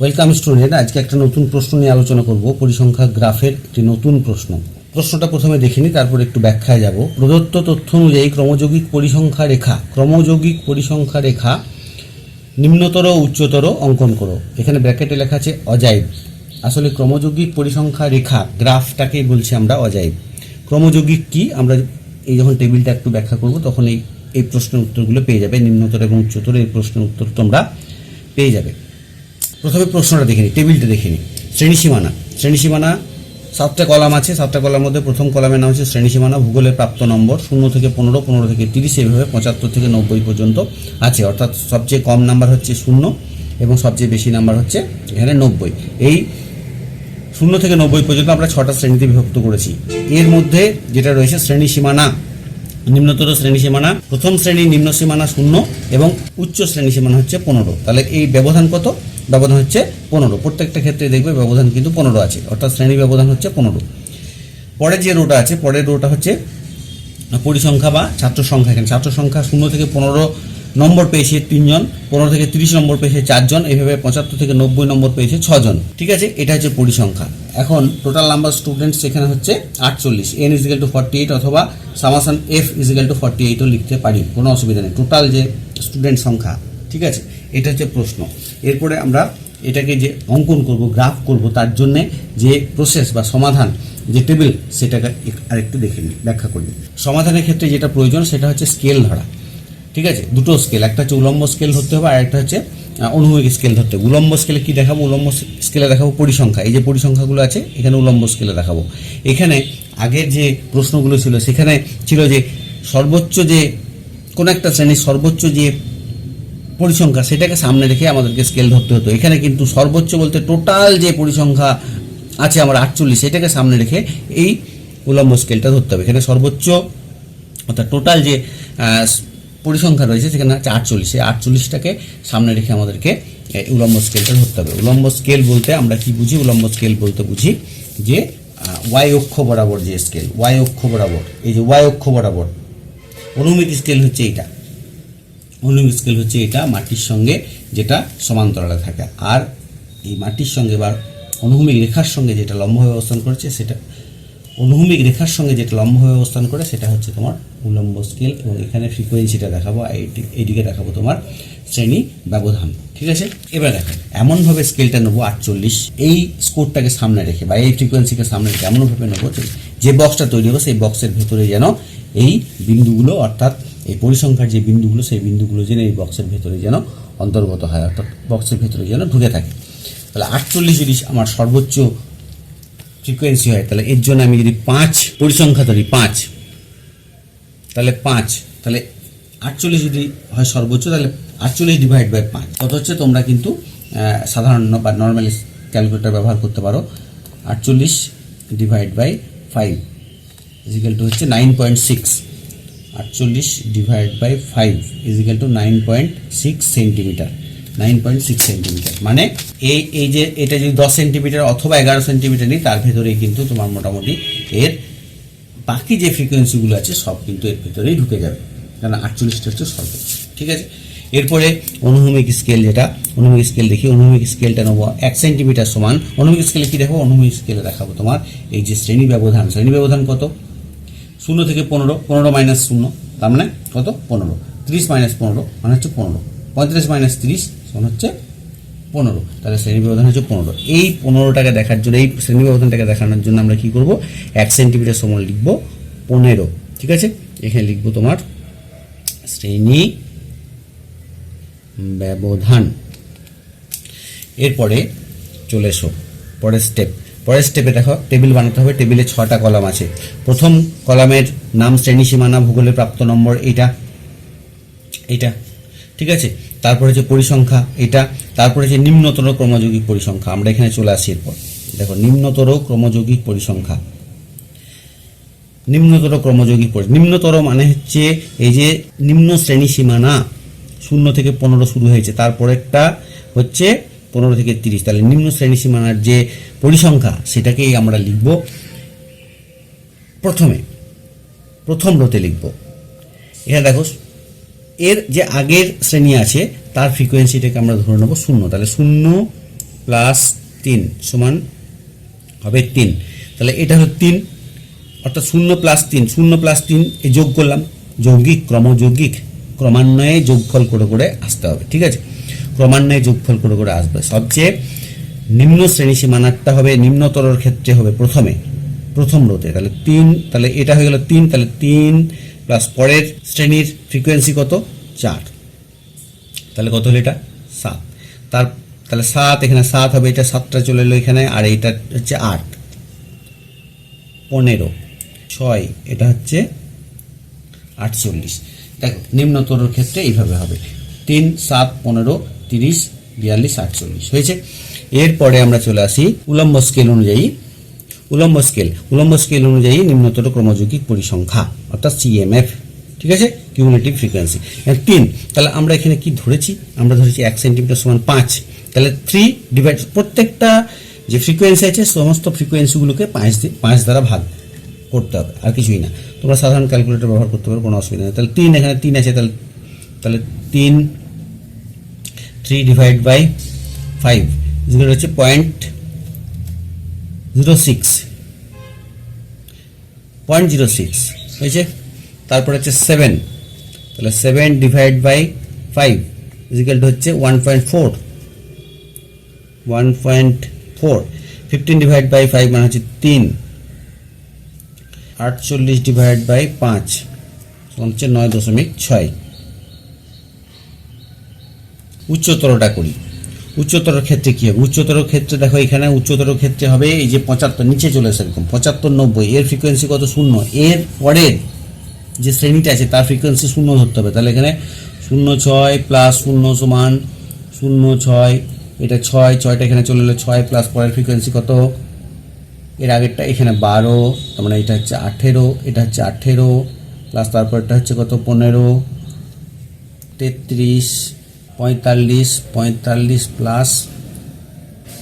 Welcome student আজকে একটা নতুন প্রশ্ন নিয়ে আলোচনা করব। পরিসংখ্যা গ্রাফের একটি নতুন প্রশ্ন। প্রশ্নটা প্রথমে দেখিনি, তারপর একটু ব্যাখ্যায় যাব। প্রদত্ত তথ্য অনুযায়ী ক্রমযৌগিক পরিসংখ্যা রেখা, ক্রমযৌগিক পরিসংখ্যা রেখা নিম্নতর উচ্চতর অঙ্কন করো। এখানে ব্র্যাকেটে লেখা আছে অজাইব। আসলে ক্রমযৌগিক পরিসংখ্যা রেখা গ্রাফটাকেই বলছি আমরা অজাইব। ক্রমযৌগিক কি? আমরা এই যখন টেবিলটা একটু ব্যাখ্যা করব, তখন এই এই প্রশ্নের উত্তরগুলো পেয়ে যাবে। নিম্নতর এবং উচ্চতর এই প্রশ্নের উত্তর তোমরা পেয়ে যাবে। প্রথমে প্রশ্নটা দেখে নিই টেবিলটা দেখে নিই শ্রেণীসীমানা শ্রেণীসীমানা সাতটা কলাম আছে, সাতটা কলামের মধ্যে প্রথম কলামের নাম হচ্ছে শ্রেণীসীমানা ভূগোলের প্রাপ্ত নম্বর, শূন্য থেকে পনেরো পনেরো থেকে তিরিশ, এভাবে পঁচাত্তর থেকে নব্বই পর্যন্ত আছে। অর্থাৎ সবচেয়ে কম নাম্বার হচ্ছে শূন্য এবং সবচেয়ে বেশি নাম্বার হচ্ছে এখানে নব্বই। এই শূন্য থেকে নব্বই পর্যন্ত আমরা ছটা শ্রেণীতে বিভক্ত করেছি। এর মধ্যে যেটা রয়েছে শ্রেণি সীমানা, নিম্নতর শ্রেণি সীমানা, প্রথম শ্রেণি নিম্ন সীমানা শূন্য এবং উচ্চ শ্রেণি সীমানা হচ্ছে পনেরো। তাহলে এই ব্যবধান কত? ব্যবধান হচ্ছে পনেরো। প্রত্যেকটা ক্ষেত্রে দেখবে ব্যবধান কিন্তু পনেরো আছে, অর্থাৎ শ্রেণি ব্যবধান হচ্ছে পনেরো। পরের যে রোটা আছে, পরের রোটা হচ্ছে পরিসংখ্যা বা ছাত্র সংখ্যা এখানে ছাত্র সংখ্যা শূন্য থেকে পনেরো নম্বর পেয়েছে তিনজন, পনেরো থেকে তিরিশ নম্বর পেয়েছে চারজন এইভাবে পঁচাত্তর থেকে নব্বই নম্বর পেয়েছে ছজন। ঠিক আছে? এটা হচ্ছে পরিসংখ্যা। এখন টোটাল নাম্বার স্টুডেন্টস এখানে হচ্ছে আটচল্লিশ। N equal to forty eight অথবা summation F equal to forty এইটও লিখতে পারি, কোনো অসুবিধা নেই। টোটাল যে স্টুডেন্ট সংখ্যা, ঠিক আছে? এটা হচ্ছে প্রশ্ন। এরপরে আমরা এটাকে যে অঙ্কন করব, গ্রাফ করব, তার জন্যে যে প্রসেস বা সমাধান, যে টেবিল সেটাকে আরেকটু দেখে নিই, ব্যাখ্যা করি। সমাধানের ক্ষেত্রে যেটা প্রয়োজন, সেটা হচ্ছে স্কেল ধরা। ঠিক আছে? দুটো স্কেল একটা হচ্ছে উলম্ব স্কেল ধরতে হবে, আর একটা হচ্ছে অনুভূমিক স্কেল ধরতে হবে। উলম্ব স্কেলে কী দেখাবো? উলম্ব স্কেলে দেখাবো পরিসংখ্যা। এই যে পরিসংখ্যাগুলো আছে, এখানে উলম্ব স্কেলে দেখাবো। এখানে আগের যে প্রশ্নগুলো ছিল, সেখানে ছিল যে সর্বোচ্চ যে, কোনো একটা শ্রেণির সর্বোচ্চ যে পরিসংখ্যা, সেটাকে সামনে রেখে আমাদেরকে স্কেল ধরতে হতো। এখানে কিন্তু সর্বোচ্চ বলতে টোটাল যে পরিসংখ্যা আছে আমার আটচল্লিশ, সেটাকে সামনে রেখে এই উলম্ব স্কেলটা ধরতে হবে। এখানে সর্বোচ্চ অর্থাৎ টোটাল যে পরিসংখ্যা রয়েছে, সেখানে হচ্ছে আটচল্লিশ। সেই আটচল্লিশটাকে সামনে রেখে আমাদেরকে উলম্ব স্কেলটা ধরতে হবে। উলম্ব স্কেল বলতে আমরা কি বুঝি? উলম্ব স্কেল বলতে বুঝি যে ওয়াই অক্ষ বরাবর যে স্কেল ওয়াই অক্ষ বরাবর, এই যে ওয়াই অক্ষ বরাবর, অনুমিত স্কেল হচ্ছে এইটা। অনুমিক স্কেল হচ্ছে এটা মাটির সঙ্গে যেটা সমান্তরালে থাকে। আর এই মাটির সঙ্গে বা অনুভূমিক রেখার সঙ্গে যেটা লম্বভাবে অবস্থান করেছে, সেটা অনুভূমিক রেখার সঙ্গে যেটা লম্বভাবে অবস্থান করে, সেটা হচ্ছে তোমার উলম্ব স্কেল এবং এখানে ফ্রিকোয়েন্সিটা দেখাবো এইদিকে দেখাবো তোমার শ্রেণি ব্যবধান। ঠিক আছে? এবার দেখো, এমনভাবে স্কেলটা নেব আটচল্লিশ। এই স্কোরটাকে সামনে রেখে বা এই ফ্রিকোয়েন্সিকে সামনে রেখে এমনভাবে নেব যে বক্সটা তৈরি হবে, সেই বক্সের ভেতরে যেন এই বিন্দুগুলো অর্থাৎ এই পরিসংখ্যার যে বিন্দুগুলো, সেই বিন্দুগুলো যেন এই বক্সের ভেতরে যেন অন্তর্গত হয়, অর্থাৎ বক্সের ভেতরে যেন ঢুকে থাকে। তাহলে আটচল্লিশ যদি আমার সর্বোচ্চ ফ্রিকোয়েন্সি হয়, তাহলে এর জন্য আমি যদি পাঁচ পরিসংখ্যা ধরি, পাঁচ, তাহলে পাঁচ, তাহলে আটচল্লিশ যদি হয় সর্বোচ্চ, তাহলে আটচল্লিশ ডিভাইড বাই পাঁচ। কত হচ্ছে? তোমরা কিন্তু সাধারণ বা নর্মালি ক্যালকুলেটার ব্যবহার করতে পারো। আটচল্লিশ divide by five equal to হচ্ছে নাইন পয়েন্ট সিক্স আটচল্লিশ divide by five equal to nine point six centimetre nine point six centimetre মানে এই এই যে এটা যদি দশ সেন্টিমিটার অথবা এগারো সেন্টিমিটার নিই, তার ভেতরেই কিন্তু তোমার মোটামুটি এর বাকি যে ফ্রিকোয়েন্সিগুলো আছে, সব কিন্তু এর ভেতরেই ঢুকে যাবে। কারণ আটচল্লিশটা হচ্ছে সর্বোচ্চ ঠিক আছে? এরপরে অনুভূমিক স্কেল যেটা, অনুভূমিক স্কেল দেখি, অনুভূমিক স্কেলটা নেব এক সেন্টিমিটার সমান। অনুভূমিক স্কেলে কি দেখো অনুভূমিক স্কেলে দেখাবো তোমার এই যে শ্রেণি ব্যবধান। শ্রেণি ব্যবধান কত? শূন্য থেকে পনেরো পনেরো মাইনাস শূন্য, তার মানে কত? পনেরো। তিরিশ মাইনাস পনেরো মানে হচ্ছে পনেরো। পঁয়ত্রিশ মাইনাস তিরিশ মানে হচ্ছে পনেরো। তাহলে শ্রেণি ব্যবধান হচ্ছে পনেরো। এই পনেরোটাকে দেখার জন্য, এই শ্রেণি ব্যবধানটাকে দেখানোর জন্য আমরা কি করব? এক সেন্টিমিটার সমান লিখব পনেরো। ঠিক আছে? এখানে লিখব তোমার শ্রেণি ব্যবধান। এরপরে চলে এসো, পরের স্টেপ পরের স্টেপে দেখো টেবিল বানাতে হবে টেবিলে ছটা কলাম আছে। প্রথম কলামের নাম শ্রেণি সীমানা ভূগোলে প্রাপ্ত নম্বর এইটা এইটা, ঠিক আছে? তারপরে হচ্ছে পরিসংখ্যা এটা তারপরে হচ্ছে নিম্নতর ক্রমযৌগিক পরিসংখ্যা, আমরা এখানে চলে আসি এরপর। দেখো, নিম্নতর ক্রমযৌগিক পরিসংখ্যা। নিম্নতর ক্রমযৌগিক পরি, নিম্নতর মানে হচ্ছে এই যে নিম্ন শ্রেণি সীমানা শূন্য থেকে পনেরো শুরু হয়েছে তারপরেরটা হচ্ছে পনেরো থেকে তিরিশ। তাহলে নিম্ন শ্রেণি সীমানার যে পরিসংখ্যা, সেটাকেই আমরা লিখব। প্রথমে, প্রথম রোতে লিখব। এখানে দেখো, এর যে আগের শ্রেণি আছে, তার ফ্রিকোয়েন্সিটাকে আমরা ধরে নেব শূন্য। তাহলে শূন্য প্লাস তিন সমান হবে তিন। তাহলে এটা হলো তিন, অর্থাৎ শূন্য প্লাস তিন। শূন্য প্লাস তিন এ যোগ করলাম। যৌগিক, ক্রমযৌগিক, ক্রমান্বয়ে যোগফল করে করে আসতে হবে। ঠিক আছে? ক্রমান্বয়ে যোগফল করে করে আসবে। সবচেয়ে নিম্ন শ্রেণি সীমানারটা হবে, নিম্নতরর ক্ষেত্রে হবে প্রথমে, প্রথম রোতে তাহলে তিন, তাহলে এটা হয়ে গেল তিন, তাহলে তিন প্লাস পরের শ্রেণির ফ্রিকোয়েন্সি কত? চার। তাহলে কত হলো এটা? সাত। তার, তাহলে সাত, এখানে সাত হবে, এটা সাতটা চলে এলো এখানে, আর এইটা হচ্ছে আট। পনেরো। ছয়, এটা হচ্ছে আটচল্লিশ। দেখো নিম্নতর ক্ষেত্রে এইভাবে হবে। তিন, সাত, পনেরো তিরিশ, বিয়াল্লিশ, আটচল্লিশ। হয়েছে? এরপরে আমরা চলে আসি উলম্ব স্কেল অনুযায়ী। উলম্ব স্কেল উলম্ব স্কেল অনুযায়ী নিম্নতর ক্রমযৌগিক পরিসংখ্যা, অর্থাৎ সিএমএফ ঠিক আছে? কিউমুলেটিভ ফ্রিকোয়েন্সি তিন, তাহলে আমরা এখানে কি ধরেছি? আমরা ধরেছি এক সেন্টিমিটার সমান পাঁচ। তাহলে থ্রি ডিভাইড প্রত্যেকটা যে ফ্রিকোয়েন্সি আছে, সমস্ত ফ্রিকোয়েন্সিগুলোকে পাঁচ পাঁচ দ্বারা ভাগ করতে হবে, আর কিছুই না। তোমরা সাধারণ ক্যালকুলেটর ব্যবহার করতে পারো, কোনো অসুবিধা নেই। তাহলে তিন এখানে তিন আছে, তাহলে তাহলে তিন থ্রি ডিভাইড বাই ফাইভ যেগুলো হচ্ছে point zero six point zero six হয়েছে তারপর হচ্ছে সেভেন তাহলে seven divide by five equal হচ্ছে one point four one point four fifteen divide by five মানে হচ্ছে তিন। আটচল্লিশ ডিভাইড বাই পাঁচ। হচ্ছে নয় দশমিক ছয়। উচ্চতরটা করি। উচ্চতর ক্ষেত্রে কী হবে উচ্চতর ক্ষেত্রে দেখো এখানে উচ্চতর ক্ষেত্রে হবে এই যে পঁচাত্তর, নিচে চলে আসে এরকম, পঁচাত্তর নব্বই, এর ফ্রিকোয়েন্সি কত? শূন্য। এর পরের যে শ্রেণীটা আছে, তার ফ্রিকোয়েন্সি শূন্য ধরতে হবে। তাহলে এখানে শূন্য ছয় প্লাস শূন্য সমান শূন্য ছয়, এটা ছয়, ছয়টা এখানে চলে এলো ছয় প্লাস পরের ফ্রিকোয়েন্সি কত এর আগেরটা এখানে বারো, তার মানে এটা হচ্ছে আঠেরো, এটা হচ্ছে আঠেরো প্লাস তারপরটা হচ্ছে কত? পনেরো, তেত্রিশ পঁয়তাল্লিশ পঁয়তাল্লিশ প্লাস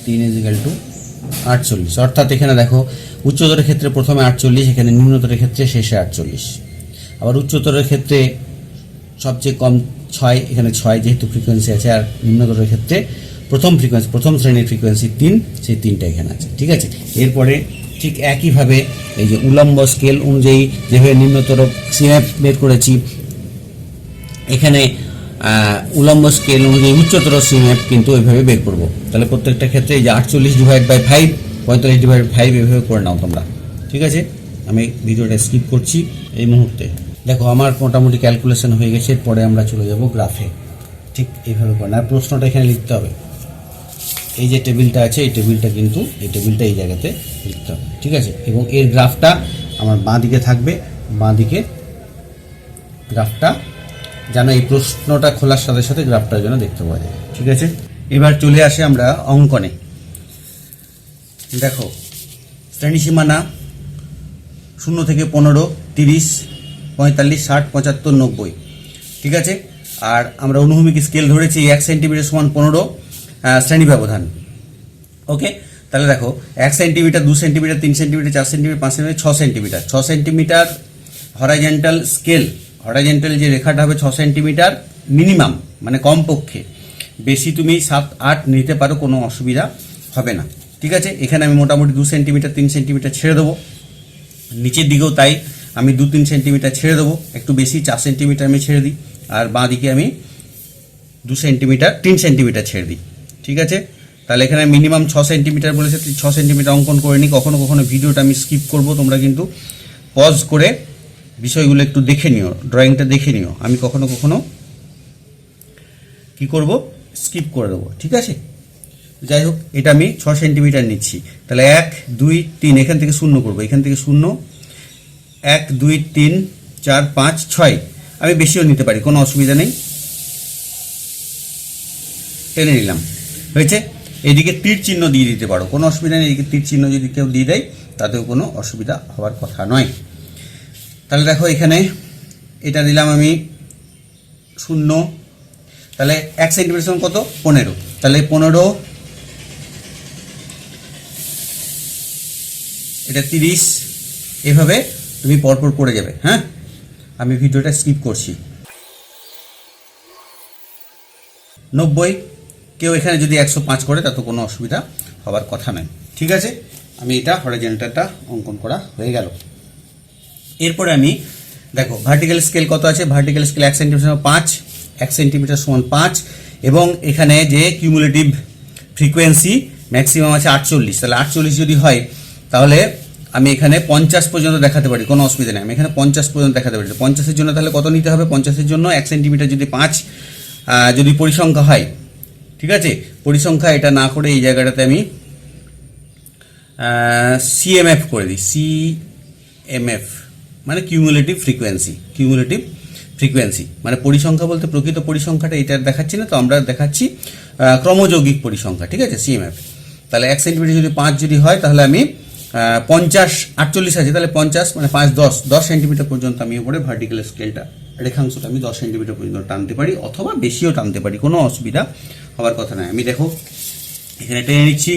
তিন ইজিক্যাল টু আটচল্লিশ। অর্থাৎ এখানে দেখো উচ্চতরের ক্ষেত্রে প্রথমে আটচল্লিশ, এখানে নিম্নতরের ক্ষেত্রে শেষে আটচল্লিশ। আবার উচ্চতরের ক্ষেত্রে সবচেয়ে কম ছয়, এখানে ছয় যেহেতু ফ্রিকোয়েন্সি আছে, আর নিম্নতরের ক্ষেত্রে প্রথম ফ্রিকোয়েন্সি প্রথম শ্রেণির ফ্রিকোয়েন্সি তিন, সেই তিনটা এখানে আছে। ঠিক আছে? এরপরে ঠিক একইভাবে এই যে উলম্ব স্কেল অনুযায়ী যেভাবে নিম্নতর সিএফ বের করেছি, এখানে উলম্ব স্কেল অনুযায়ী উচ্চতর সিএফ কিন্তু ওইভাবে বের করব। তাহলে প্রত্যেকটা ক্ষেত্রে এই যে আটচল্লিশ ডিভাইড বাই ফাইভ পঁয়তাল্লিশ ডিভাইড ফাইভ এভাবে করে নাও তোমরা। ঠিক আছে? আমি ভিডিওটা স্কিপ করছি এই মুহূর্তে। দেখো, আমার মোটামুটি ক্যালকুলেশন হয়ে গেছে, এরপরে আমরা চলে যাব গ্রাফে ঠিক এইভাবে করে আর প্রশ্নটা এখানে লিখতে হবে। এই যে টেবিলটা আছে, এই টেবিলটা কিন্তু, এই টেবিলটা এই জায়গাতে লিখতে হবে। ঠিক আছে? এবং এর গ্রাফটা আমার বাঁ দিকে থাকবে, বাঁ দিকে গ্রাফটা যেন এই প্রশ্নটা খোলার সাথে সাথে গ্রাফটা যেন দেখতে পাওয়া যায়। ঠিক আছে? এবার চলে আসে আমরা অঙ্কনে। দেখো শ্রেণি সীমানা শূন্য থেকে পনেরো, তিরিশ, পঁয়তাল্লিশ, ষাট, পঁচাত্তর, নব্বই। ঠিক আছে? আর আমরা অনুভূমিক স্কেল ধরেছি এক সেন্টিমিটার সমান পনেরো শ্রেণি ব্যবধান। ওকে? তাহলে দেখো, এক সেন্টিমিটার, দু সেন্টিমিটার, তিন সেন্টিমিটার, চার সেন্টিমিটার, পাঁচ সেন্টিমিটার, ছ সেন্টিমিটার। ছ সেন্টিমিটার হরাইজেন্টাল স্কেল হরাইজেন্টাল যে রেখাটা হবে ছ সেন্টিমিটার মিনিমাম মানে কমপক্ষে। বেশি তুমি সাত, আট নিতে পারো, কোনো অসুবিধা হবে না। ঠিক আছে? এখানে আমি মোটামুটি দু সেন্টিমিটার তিন সেন্টিমিটার ছেড়ে দেবো। নিচের দিকেও তাই, আমি দু, তিন সেন্টিমিটার ছেড়ে দেবো। একটু বেশি, চার সেন্টিমিটার আমি ছেড়ে দিই। আর বাঁ দিকে আমি দু সেন্টিমিটার তিন সেন্টিমিটার ছেড়ে দিই। ঠিক আছে? তাহলে এখানে মিনিমাম ছ সেন্টিমিটার বলেছে, ছ সেন্টিমিটার অঙ্কন করে নিই কখনো কখনো ভিডিওটা আমি স্কিপ করব। তোমরা কিন্তু পজ করে বিষয়গুলো একটু দেখে নিও ড্রয়িংটা দেখে নিও। আমি কখনো কখনো কি করব? স্কিপ করে দেবো, ঠিক আছে? যাই হোক, এটা আমি ছ সেন্টিমিটার নিচ্ছি। তাহলে এক, দুই, তিন, এখান থেকে শূন্য করব, এখান থেকে শূন্য। এক, দুই, তিন, চার, পাঁচ, ছয়। আমি বেশিও নিতে পারি, কোনো অসুবিধা নেই। টেনে নিলাম। হয়েছে? এদিকে তীর চিহ্ন দিয়ে দিতে পারো, কোনো অসুবিধা নেই, এদিকে তীর চিহ্ন যদি কেউ দিয়ে দেয়, তাতেও কোনো অসুবিধা হওয়ার কথা নয়। তাহলে দেখো এখানে এটা দিলাম আমি শূন্য। তাহলে এক সেন্টিমিটার কত? পনেরো। তাহলে পনেরো এটা তিরিশ। এভাবে তুমি পরপর করে যাবে হ্যাঁ? আমি ভিডিওটা স্কিপ করছি। নব্বই। কেউ এখানে যদি একশো পাঁচ করে, তাতে কোনো অসুবিধা হবার কথা নয়। ঠিক আছে? আমি এটা হরিজেন্টালটা অঙ্কন করা হয়ে গেল। এরপরে আমি, দেখো ভার্টিক্যাল স্কেল কত আছে? ভার্টিক্যাল স্কেল এক সেন্টিমিটার সমান পাঁচ, এক সেন্টিমিটার সমান পাঁচ, এবং এখানে যে কিউমুলেটিভ ফ্রিকোয়েন্সি ম্যাক্সিমাম আছে আটচল্লিশ। তাহলে আটচল্লিশ যদি হয়, তাহলে আমি এখানে পঞ্চাশ পর্যন্ত দেখাতে পারি, কোনো অসুবিধা নেই। আমি এখানে পঞ্চাশ পর্যন্ত দেখাতে পারি। পঞ্চাশের জন্য তাহলে কত নিতে হবে? পঞ্চাশের জন্য এক সেন্টিমিটার যদি পাঁচ যদি পরিসংখ্যা হয়, ঠিক আছে? পরিসংখ্যা এটা না করে এই জায়গাটাতে আমি সিএমএফ করে দিই। সিএমএফ মানে কিউমুলেটিভ ফ্রিকোয়েন্সি কিউমুলেটিভ ফ্রিকোয়েন্সি মানে পরিসংখ্যা বলতে প্রকৃত পরিসংখ্যাটা এটা দেখাচ্ছি না, তো আমরা দেখাচ্ছি ক্রমযৌগিক পরিসংখ্যা, ঠিক আছে সিএমএফ তাহলে এক সেন্টিমিটার যদি পাঁচ যদি হয়, তাহলে আমি পঞ্চাশ, আটচল্লিশ আছে, তাহলে পঞ্চাশ মানে পাঁচ, দশ দশ সেন্টিমিটার পর্যন্ত আমি উপরে ভার্টিক্যাল স্কেলটা রেখাংশটা আমি দশ সেন্টিমিটার পর্যন্ত টানতে পারি, অথবা বেশিও টানতে পারি, কোনো অসুবিধা হওয়ার কথা নয়। আমি দেখো, এখানে টেনে নিচ্ছি,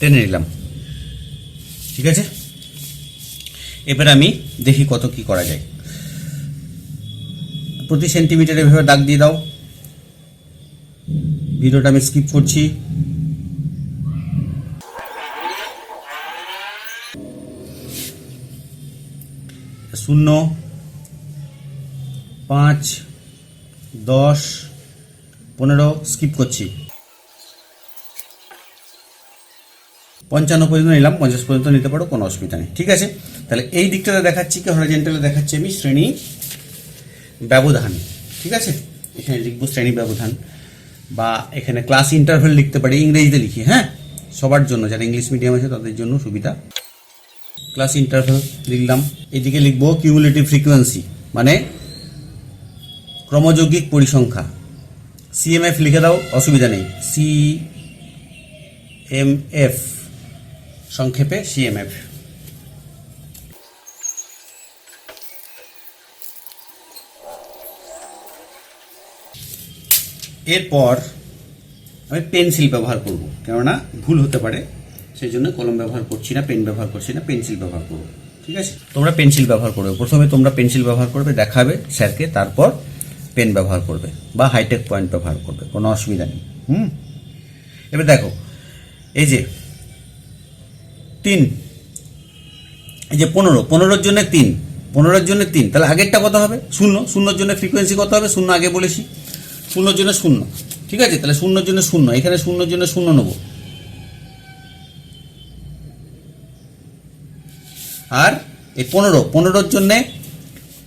টেনে নিলাম, ঠিক আছে? এবার আমি দেখি কত কি করা যায়। প্রতি সেন্টিমিটার এভাবে দাগ দিয়ে দাও। ভিডিওটা আমি স্কিপ করছি। শূন্য, পাঁচ, দশ, পনেরো স্কিপ করছি। পঞ্চান্ন পর্যন্ত নিলাম, পঞ্চাশ পর্যন্ত নিতে পারো, কোনো অসুবিধা নেই। ঠিক আছে? তাহলে এই দিকটাতে দেখাচ্ছি কি হরিজেন্টালে দেখাচ্ছি আমি, শ্রেণি ব্যবধান, ঠিক আছে? এখানে লিখব শ্রেণি ব্যবধান, বা এখানে ক্লাস ইন্টারভেল লিখতে পারি, ইংরেজিতে লিখি হ্যাঁ? সবার জন্য, যারা ইংলিশ মিডিয়াম আছে, তাদের জন্য সুবিধা। ক্লাস ইন্টারভেল লিখলাম, এদিকে লিখব কিউমুলেটিভ ফ্রিকোয়েন্সি মানে ক্রমযৌগিক পরিসংখ্যা। সিএমএফ লিখে দাও, অসুবিধা নেই। সি এম এফ সংক্ষেপে সিএমএফ এরপর আমি পেন্সিল ব্যবহার করব, কেননা ভুল হতে পারে সেই জন্য কলম ব্যবহার করছি না, পেন ব্যবহার করছি না, পেন্সিল ব্যবহার করব, ঠিক আছে? তোমরা পেন্সিল ব্যবহার করবে, প্রথমে তোমরা পেন্সিল ব্যবহার করবে, দেখাবে স্যারকে, তারপর পেন ব্যবহার করবে, বা হাইটেক পয়েন্ট ব্যবহার করবে, কোনো অসুবিধা নেই, হুম? এবার দেখো, এই যে তিন, এই যে পনেরো, পনেরোর জন্য তিন, পনেরোর জন্য তিন, তাহলে আগেরটা কত হবে? শূন্য, শূন্যর জন্য ফ্রিকোয়েন্সি কত হবে? শূন্য আগে বলেছি। শূন্যর জন্য শূন্য। ঠিক আছে? তাহলে শূন্যর জন্য শূন্য। এখানে শূন্যর জন্য শূন্য নেব। আর এই পনেরো। পনেরোর জন্য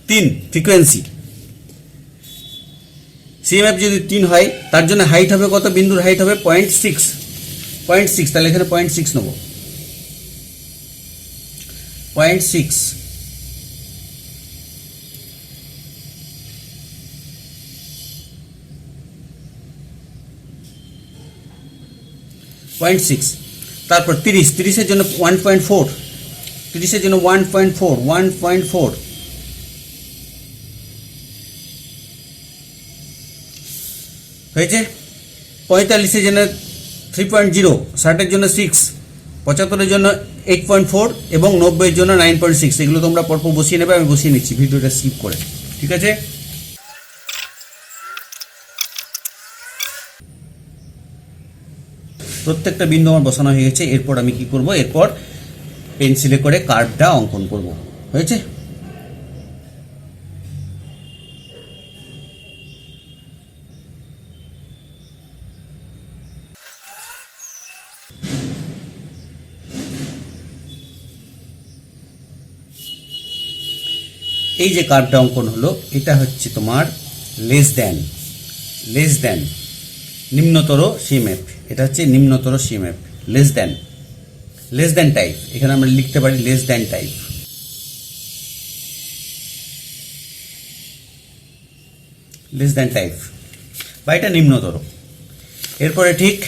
তিন ফ্রিকোয়েন্সি সিএমএফ যদি তিন হয়, তার জন্য হাইট হবে কত? বিন্দুর হাইট হবে পয়েন্ট সিক্স পয়েন্ট সিক্স তাহলে এখানে পয়েন্ট সিক্স নেব। পয়েন্ট সিক্স পয়েন্ট সিক্স তারপর তিরিশ, তিরিশের জন্য ওয়ান পয়েন্ট ফোর তিরিশের জন্য one point four one point four হয়েছে? পঁয়তাল্লিশের জন্য থ্রি পয়েন্ট জিরো ষাটের জন্য সিক্স পঁচাত্তরের জন্য এইট পয়েন্ট ফোর এবং নব্বইয়ের জন্য নাইন পয়েন্ট সিক্স এগুলো তোমরা পরপর বসিয়ে নেবে, আমি বসিয়ে নিচ্ছি, ভিডিওটা স্কিপ করে। ঠিক আছে? প্রত্যেকটা বিন্দু আমার বসানো হয়ে গেছে, এরপর আমি কি করব? এরপর পেন্সিলে করে কার্ভটা অঙ্কন করব। হয়েছে? এই যে কার্ভটা অঙ্কন হলো, এটা হচ্ছে তোমার লেস দ্যান লেস দ্যান নিম্নতর সিএমএফ এটা হচ্ছে নিম্নতর CMF less than less than type এখানে আমরা লিখতে পারি less than type less than type বা এটা নিম্নতর। এরপরে ঠিক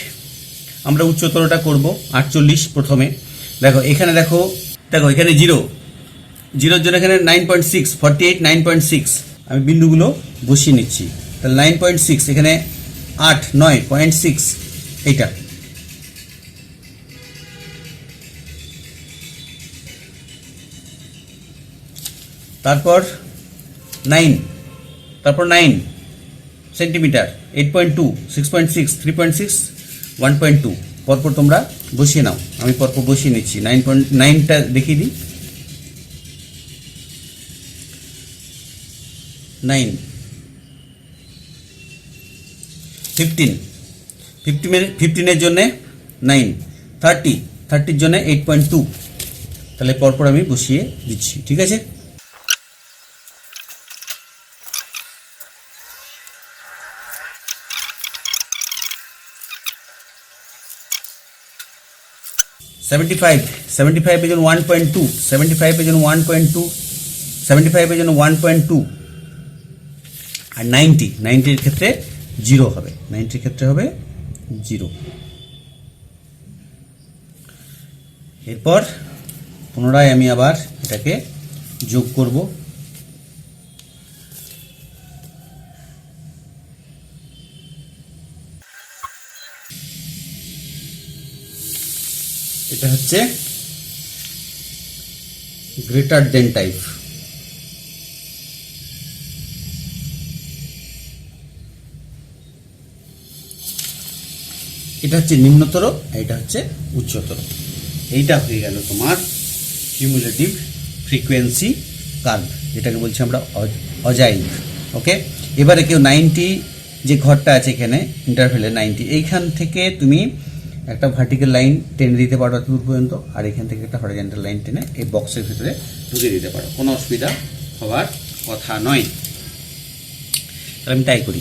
আমরা উচ্চতরটা করব আটচল্লিশ প্রথমে। দেখো, এখানে দেখো দেখো, এখানে জিরো জিরোর জন্য এখানে nine point six forty eight nine point six আমি বিন্দুগুলো বসিয়ে নিচ্ছি। তাহলে নাইন পয়েন্ট সিক্স এখানে আট, নয় পয়েন্ট সিক্স এইটা। তারপর নাইন। তারপর nine centimetre eight point two six point six three point six one point two পরপর তোমরা বসিয়ে নাও। আমি পরপর বসিয়ে নিচ্ছি। নাইন পয়েন্ট, নাইনটা দেখিয়ে দিই। নাইন। ফিফটিন ফিফটিনের ফিফটিনের জন্যে নাইন থার্টি থার্টির জন্য এইট পয়েন্ট টু তাহলে পরপর আমি বসিয়ে দিচ্ছি, ঠিক আছে? সেভেন্টি ফাইভ সেভেন্টি ফাইভের জন্য ওয়ান পয়েন্ট টু সেভেন্টি ফাইভের জন্য ওয়ান পয়েন্ট টু সেভেন্টি ফাইভের জন্য ওয়ান পয়েন্ট টু আর নাইনটি নাইনটির ক্ষেত্রে জিরো হবে। নাইনটির ক্ষেত্রে হবে জিরো। এরপর পুনরায় আমি আবার এটাকে যোগ করব। এটা হচ্ছে গ্রেটার দেন টাইপ এটা হচ্ছে নিম্নতর এটা হচ্ছে উচ্চতর। এইটা হয়ে গেল তোমার কিউমুলেটিভ ফ্রিকোয়েন্সি কার্ভ যেটাকে বলছি আমরা অজাইভ ওকে এবারে কেউ নাইনটি যে ঘরটা আছে এখানে ইন্টারভেলে নাইনটি এইখান থেকে তুমি একটা ভার্টিক্যাল লাইন টেনে দিতে পারো দূর পর্যন্ত, আর এখান থেকে একটা হরিজেন্টাল লাইন টেনে এই বক্সের ভিতরে ঢুকে দিতে পারো। কোনো অসুবিধা হওয়ার কথা নয়। তাহলে আমি তাই করি।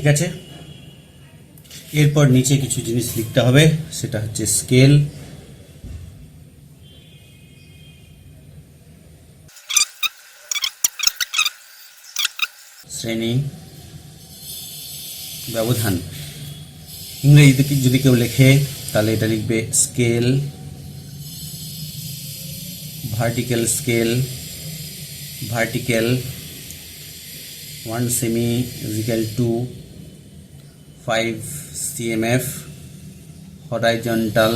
ঠিক আছে? এরপর নিচে কিছু জিনিস লিখতে হবে, সেটা হচ্ছে স্কেল শ্রেণি। ব্যবধান। ইংরেজিতে যদি কেউ লেখে, তাহলে এটা লিখবে scale vertical scale vertical 1 semi, is equal to 5 cmf horizontal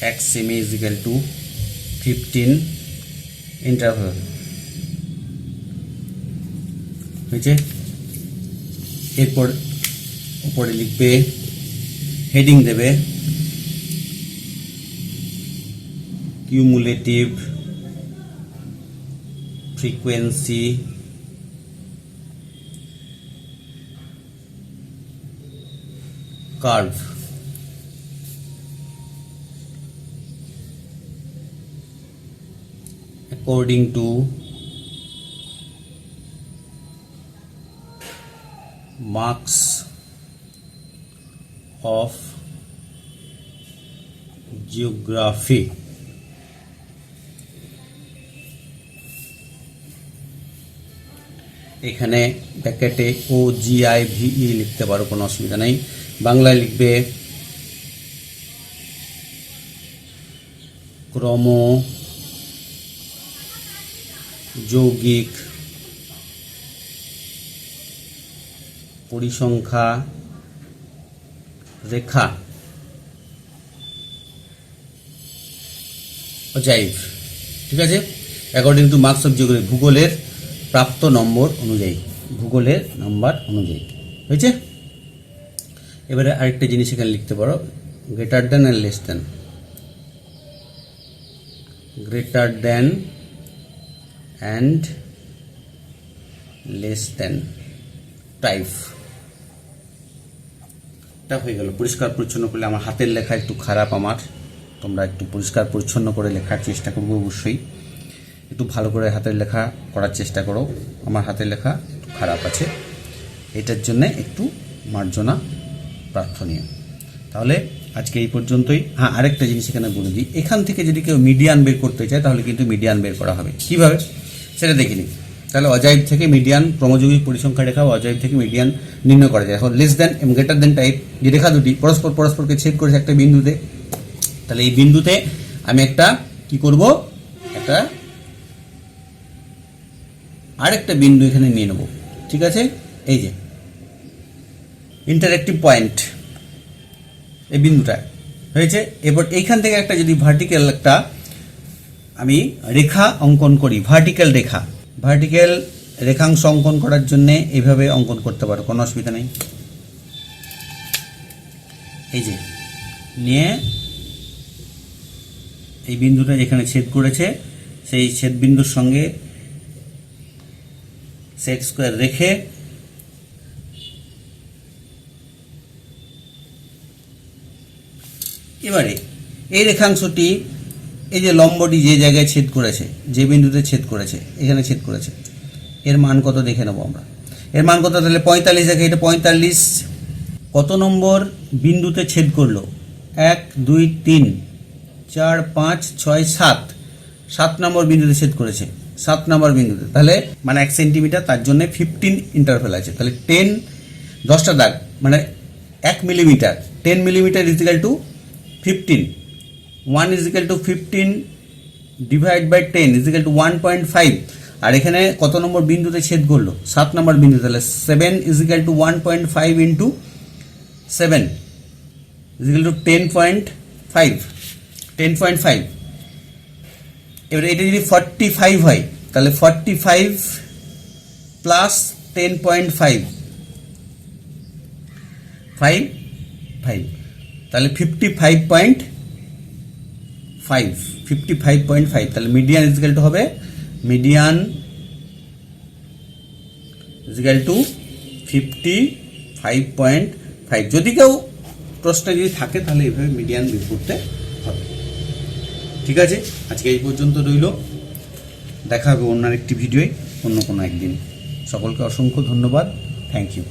x semi is equal to 15 interval হয়েছে এরপর উপরে লিখবে হেডিং দেবে cumulative frequency curve according to marks of geography এখানে ব্যাকেটে ও জি আই ভিই লিখতে পারো কোনো অসুবিধা নেই বাংলায় লিখবে ক্রম যৌগিক পরিসংখ্যা রেখা অজাইভ, ঠিক আছে? According to marks of geography ভূগোলের প্রাপ্ত নম্বর অনুযায়ী, ভূগোলের নাম্বার অনুযায়ী, হয়েছে? এবারে আরেকটা জিনিস এখানে লিখতে পারো greater than and less than greater than and less than type এটা হয়ে গেল, পরিষ্কার পরিচ্ছন্ন করলে আমার হাতের লেখা একটু খারাপ আমার। তোমরা একটু পরিষ্কার পরিচ্ছন্ন করে লেখার চেষ্টা করব অবশ্যই। একটু ভালো করে হাতের লেখা করার চেষ্টা করো, আমার হাতের লেখা খারাপ আছে। এটার জন্য একটু মার্জনা প্রার্থনীয়। তাহলে আজকে এই পর্যন্তই। হ্যাঁ আরেকটা জিনিস এখানে বলে দিই। এখান থেকে যদি কেউ মিডিয়ান বের করতে চায়, তাহলে কিন্তু মিডিয়ান বের করা হবে। কীভাবে? সেটা দেখে নিই তাহলে অজাইব থেকে মিডিয়ান ক্রমযৌগিক পরিসংখ্যা রেখা অজাইব থেকে মিডিয়ান নির্ণয় করা যায়। এখন লেস দেন এবং গ্রেটার দেন টাইপ যে রেখা দুটি পরস্পর পরস্পরকে ছেদ করেছে একটা বিন্দুতে, তাহলে এই বিন্দুতে আমি একটা কি করব? একটা আরেকটা বিন্দু এখানে নিয়ে নেব। ঠিক আছে? এই যে ইন্টারেক্টিভ পয়েন্ট এই বিন্দুটা হয়েছে। এবার এইখান থেকে একটা যদি ভার্টিক্যাল একটা আমি রেখা অঙ্কন করি ভার্টিক্যাল রেখা। ভার্টিক্যাল রেখাংশ অঙ্কন করার জন্য এইভাবে অঙ্কন করতে পারো, কোনো অসুবিধা নেই। এই যে, নিয়ে এই বিন্দুটা যেখানে ছেদ করেছে, সেই ছেদ বিন্দুর সঙ্গে সেট স্কোয়ার রেখে এবারে, এই রেখাংশটি, এই যে লম্বটি যে জায়গায় ছেদ করেছে, যে বিন্দুতে ছেদ করেছে, এখানে ছেদ করেছে, এর মান কত দেখে নেব আমরা। এর মান কত, তাহলে পঁয়তাল্লিশ দেখে এটা পঁয়তাল্লিশ। কত নম্বর বিন্দুতে ছেদ করল? এক, দুই, তিন, চার, পাঁচ, ছয়, সাত। সাত নম্বর বিন্দুতে ছেদ করেছে, সাত নম্বর বিন্দুতে। তাহলে মানে এক সেন্টিমিটার, তার জন্য ফিফটিন ইন্টারভেল আছে। তাহলে টেন দশটা দাগ মানে এক millimetre ten millimetre equal to fifteen one equal to fifteen divide by ten equal to one point five আর এখানে কত নম্বর বিন্দুতে ছেদ করল? সাত নম্বর বিন্দু তাহলে seven equal to one point five into seven equal to ten point five ten point five এবার এটা যদি ফর্টি ফাইভ হয়, তাহলে forty five plus ten point five five five তাহলে fifty five point five fifty five point five তাহলে median equal to হবে median equal to fifty five point five যদি কেউ প্রশ্ন যদি থাকে, তাহলে এইভাবে মিডিয়ান বের করতে হবে। ঠিক আছে? আজকে এই পর্যন্ত রইল। দেখা হবে অন্য একটি ভিডিওয় অন্য কোনো একদিন। সকলকে অসংখ্য ধন্যবাদ। Thank you